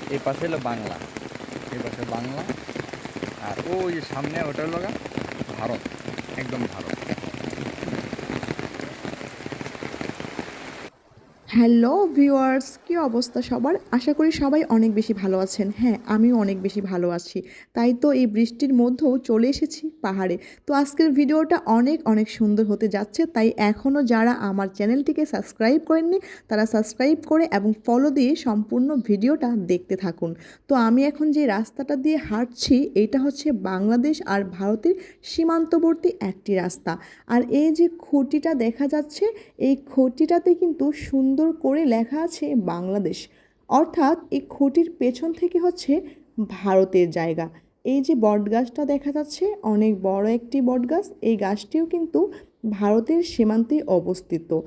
আর এই পাশে হলো বাংলা। এই পাশে বাংলা। আর ওই সামনে ওটা হলো ভারত, একদম ভারত। হ্যালো ভিউয়ার্স, কী অবস্থা সবার? আশা করি সবাই অনেক বেশি ভালো আছেন। হ্যাঁ আমিও অনেক বেশি ভালো আছি। তাই তো এই বৃষ্টির মধ্যেও চলে এসেছি পাহাড়ে। তো আজকের ভিডিওটা অনেক অনেক সুন্দর হতে যাচ্ছে। তাই এখনও যারা আমার চ্যানেলটিকে সাবস্ক্রাইব করেননি, তারা সাবস্ক্রাইব করে এবং ফলো দিয়ে সম্পূর্ণ ভিডিওটা দেখতে থাকুন। তো আমি এখন যে রাস্তাটা দিয়ে হাঁটছি, এটা হচ্ছে বাংলাদেশ আর ভারতের সীমান্তবর্তী একটি রাস্তা। আর এই যে খুঁটিটা দেখা যাচ্ছে, এই খুঁটিটাতে কিন্তু সুন্দর করে লেখা আছে বাংলাদেশ। অর্থাৎ এই খুঁটির পেছন থেকে হচ্ছে ভারতের জায়গা। এই যে বটগাছটা দেখা যাচ্ছে, অনেক বড় একটি বটগাছ, এই গাছটিও কিন্তু ভারতের সীমান্তে অবস্থিত।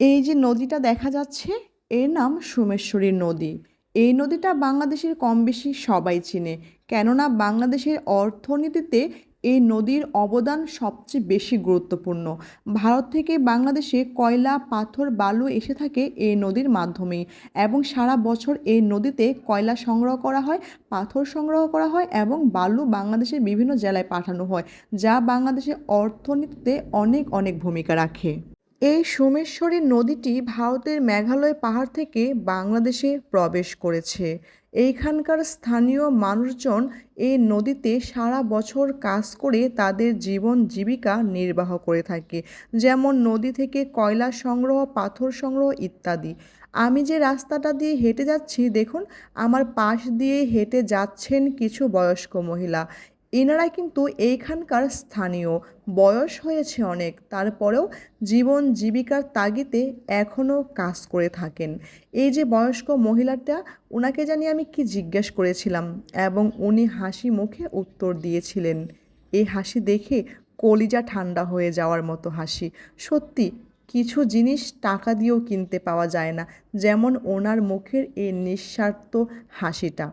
এই যে নদীটা দেখা যাচ্ছে, এর নাম সোমেশ্বরী নদী। এই নদীটা বাংলাদেশের কম বেশি সবাই চিনে। কেননা বাংলাদেশের অর্থনীতিতে এই নদীর অবদান সবচেয়ে বেশি গুরুত্বপূর্ণ। ভারত থেকে বাংলাদেশে কয়লা, পাথর, বালু এসে থাকে এই নদীর মাধ্যমে এবং সারা বছর এই নদীতে কয়লা সংগ্রহ করা হয়, পাথর সংগ্রহ করা হয় এবং বালু বাংলাদেশের বিভিন্ন জেলায় পাঠানো হয়, যা বাংলাদেশের অর্থনীতিতে অনেক অনেক ভূমিকা রাখে। এই সোমেশ্বরী নদীটি ভারতের মেঘালয় পাহাড় থেকে বাংলাদেশে প্রবেশ করেছে। এইখানকার স্থানীয় মানুষজন এই নদীতে সারা বছর কাজ করে তাদের জীবন জীবিকা নির্বাহ করে থাকে, যেমন নদী থেকে কয়লা সংগ্রহ, পাথর সংগ্রহ ইত্যাদি। আমি যে রাস্তাটা দিয়ে হেঁটে যাচ্ছি, দেখুন, আমার পাশ দিয়ে হেঁটে যাচ্ছেন কিছু বয়স্ক মহিলা। এনারা কিন্তু এইখানকার স্থানীয়। বয়স হয়েছে অনেক, তারপরেও জীবন জীবিকার তাগিদে এখনও কাজ করে থাকেন। এই যে বয়স্ক মহিলাটা ওনাকে জানি আমি কি জিজ্ঞেস করেছিলাম এবং উনি হাসি মুখে উত্তর দিয়েছিলেন। এই হাসি দেখে কলিজা ঠান্ডা হয়ে যাওয়ার মতো হাসি। সত্যি, কিছু জিনিস টাকা দিয়েও কিনতে পাওয়া যায় না, যেমন ওনার মুখের এই নিঃস্বার্থ হাসিটা।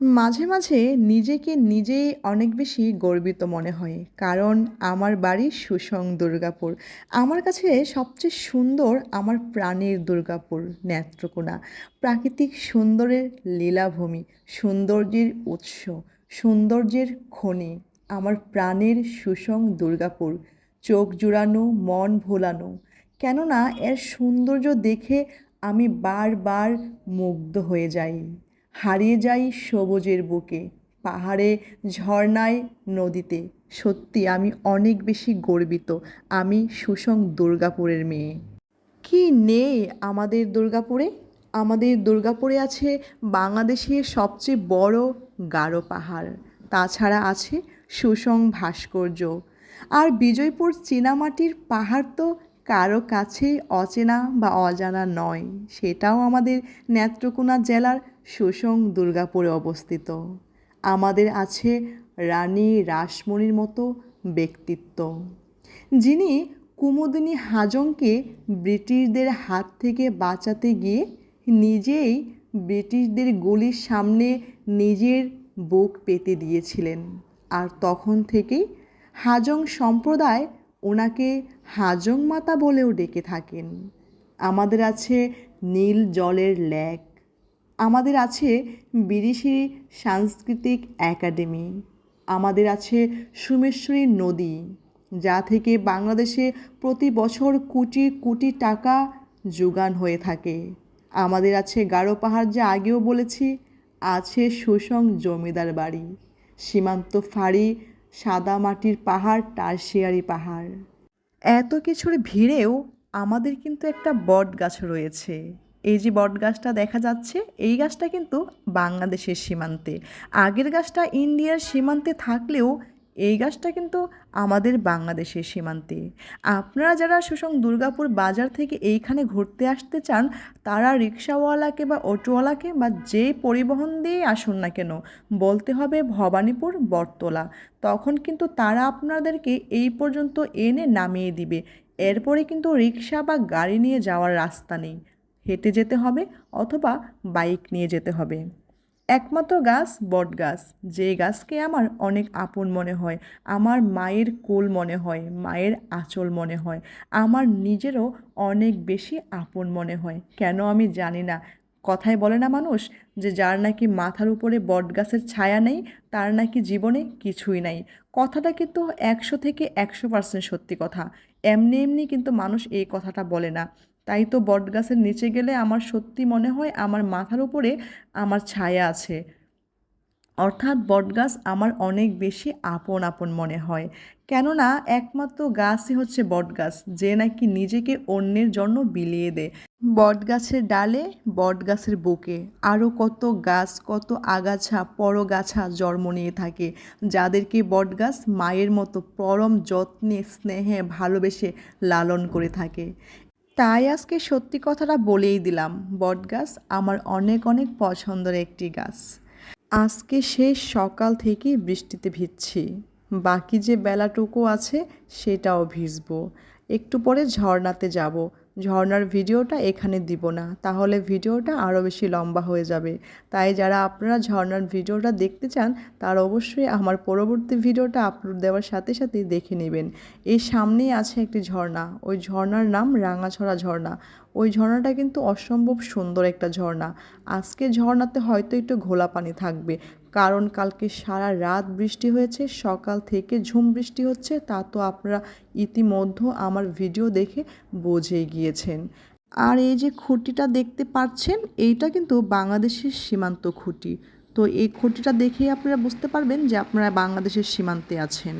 মাঝে মাঝে নিজেকে নিজেই অনেক বেশি গর্বিত মনে হয়। কারণ আমার বাড়ি সুসং দুর্গাপুর। আমার কাছে সবচেয়ে সুন্দর আমার প্রাণীর দুর্গাপুর নেত্রকোনা। প্রাকৃতিক সুন্দরের লীলাভূমি, সৌন্দর্যের উৎস, সৌন্দর্যের খনি, আমার প্রাণের সুসং দুর্গাপুর। চোখ জুড়ানো, মন ভোলানো। কেননা এর সৌন্দর্য দেখে আমি বারবার মুগ্ধ হয়ে যাই। হারিয়ে যাই সবুজের বুকে, পাহাড়ে, ঝর্ণায়, নদীতে। সত্যি, আমি অনেক বেশি গর্বিত। আমি সুসং দুর্গাপুরের মেয়ে। কি নেই আমাদের দুর্গাপুরে? আমাদের দুর্গাপুরে আছে বাংলাদেশের সবচেয়ে বড় গারো পাহাড়। তাছাড়া আছে সুসং ভাস্কর্য। আর বিজয়পুর চীনামাটির পাহাড় তো কারও কাছেই অচেনা বা অজানা নয়। সেটাও আমাদের নেত্রকোনা জেলার শোষং দুর্গাপুরে অবস্থিত। আমাদের আছে রানী রাসমণির মতো ব্যক্তিত্ব। যিনি কুমুদিনী হাজংকে ব্রিটিশদের হাত থেকে বাঁচাতে গিয়ে নিজেই ব্রিটিশদের গলির সামনে নিজের বুক পেতে দিয়েছিলেন। আর তখন থেকেই হাজং সম্প্রদায় ওনাকে হাজং মাতা বলেও ডেকে থাকেন। আমাদের আছে নীল জলের ল্যাক আমাদের আছে বিদেশি সাংস্কৃতিক একাডেমি। আমাদের আছে সুমেশ্বরী নদী, যা থেকে বাংলাদেশে প্রতি বছর কোটি কোটি টাকা যোগান হয়ে থাকে। আমাদের আছে গারো পাহাড়, যা আগেও বলেছি, আছে সুসং জমিদার বাড়ি। সীমান্ত ফাঁড়ি সাদা মাটির পাহাড়, টারশিয়ারি পাহাড়। এত কিছুর ভিড়েও আমাদের কিন্তু একটা বট গাছ রয়েছে। এই যে বট গাছটা দেখা যাচ্ছে, এই গাছটা কিন্তু বাংলাদেশের সীমান্তে। আগের গাছটা ইন্ডিয়ার সীমান্তে থাকলেও এই গাছটা কিন্তু আমাদের বাংলাদেশের সীমান্তে। আপনারা যারা সুসং দুর্গাপুর বাজার থেকে এইখানে ঘুরতে আসতে চান, তারা রিক্সাওয়ালাকে বা অটোওয়ালাকে বা যে পরিবহন দিয়েই আসুন না কেন, বলতে হবে ভবানীপুর, বটতলা। তখন কিন্তু তারা আপনাদেরকে এই পর্যন্ত এনে নামিয়ে দিবে। এরপরে কিন্তু রিক্সা বা গাড়ি নিয়ে যাওয়ার রাস্তা নেই। হেঁটে যেতে হবে অথবা বাইক নিয়ে যেতে হবে। একমাত্র গাছ বট গাছ। যে গাছকে আমার অনেক আপন মনে হয়, আমার মায়ের কোল মনে হয়, মায়ের আঁচল মনে হয়, আমার নিজেরও অনেক বেশি আপন মনে হয়। কেন আমি জানি না। কথায় বলে না মানুষ যে যার নাকি মাথার উপরে বটগাছের ছায়া নেই, তার নাকি জীবনে কিছুই নাই। কথাটা কিন্তু একশো থেকে একশো পার্সেন্ট সত্যি কথা। এমনি এমনি কিন্তু মানুষ এই কথাটা বলে না। তাই তো বটগাছের নিচে গেলে আমার সত্যি মনে হয় আমার মাথার উপরে আমার ছায়া আছে। অর্থাৎ বটগাছ আমার অনেক বেশি আপন আপন মনে হয়। কেননা একমাত্র গাছই হচ্ছে বটগাছ, যে নাকি নিজেকে অন্যের জন্য বিলিয়ে দেয়। বটগাছের ডালে, বটগাছের বুকে আরও কত গাছ, কত আগাছা, পরগাছা জন্ম নিয়ে থাকে, যাদেরকে বটগাছ মায়ের মতো পরম যত্নে, স্নেহে, ভালোবেসে লালন করে থাকে। তাই আজকে সত্যি কথাটা বলেই দিলাম বটগাছ আমার অনেক অনেক পছন্দের একটি গাছ। আজকে শেষ সকাল থেকে বৃষ্টিতে ভিজছি, বাকি যে বেলাটুকু আছে সেটাও ভিজবো, একটু পরে ঝর্ণাতে যাব ঝর্ণার ভিডিওটা এখানে দিব না। তাহলে ভিডিওটা আরও বেশি লম্বা হয়ে যাবে। তাই যারা আপনারা ঝর্ণার ভিডিওটা দেখতে চান, তারা অবশ্যই আমার পরবর্তী ভিডিওটা আপলোড দেওয়ার সাথে সাথেই দেখে নেবেন। এই সামনেই আছে একটি ঝর্ণা। ওই ঝর্ণার নাম রাঙাছড়া ঝর্ণা। ওই ঝর্ণাটা কিন্তু অসম্ভব সুন্দর একটা ঝর্ণা। আজকে ঝর্ণাতে হয়তো একটু ঘোলা পানি থাকবে। কারণ কালকে সারা রাত বৃষ্টি হয়েছে, সকাল থেকে ঝুম বৃষ্টি হচ্ছে, তা তো আপনারা ইতিমধ্যে আমার ভিডিও দেখে বোঝে গিয়েছেন। আর এই যে খুঁটিটা দেখতে পাচ্ছেন, এইটা কিন্তু বাংলাদেশের সীমান্ত খুঁটি। তো এই খুঁটিটা দেখেই আপনারা বুঝতে পারবেন যে আপনারা বাংলাদেশের সীমান্তে আছেন।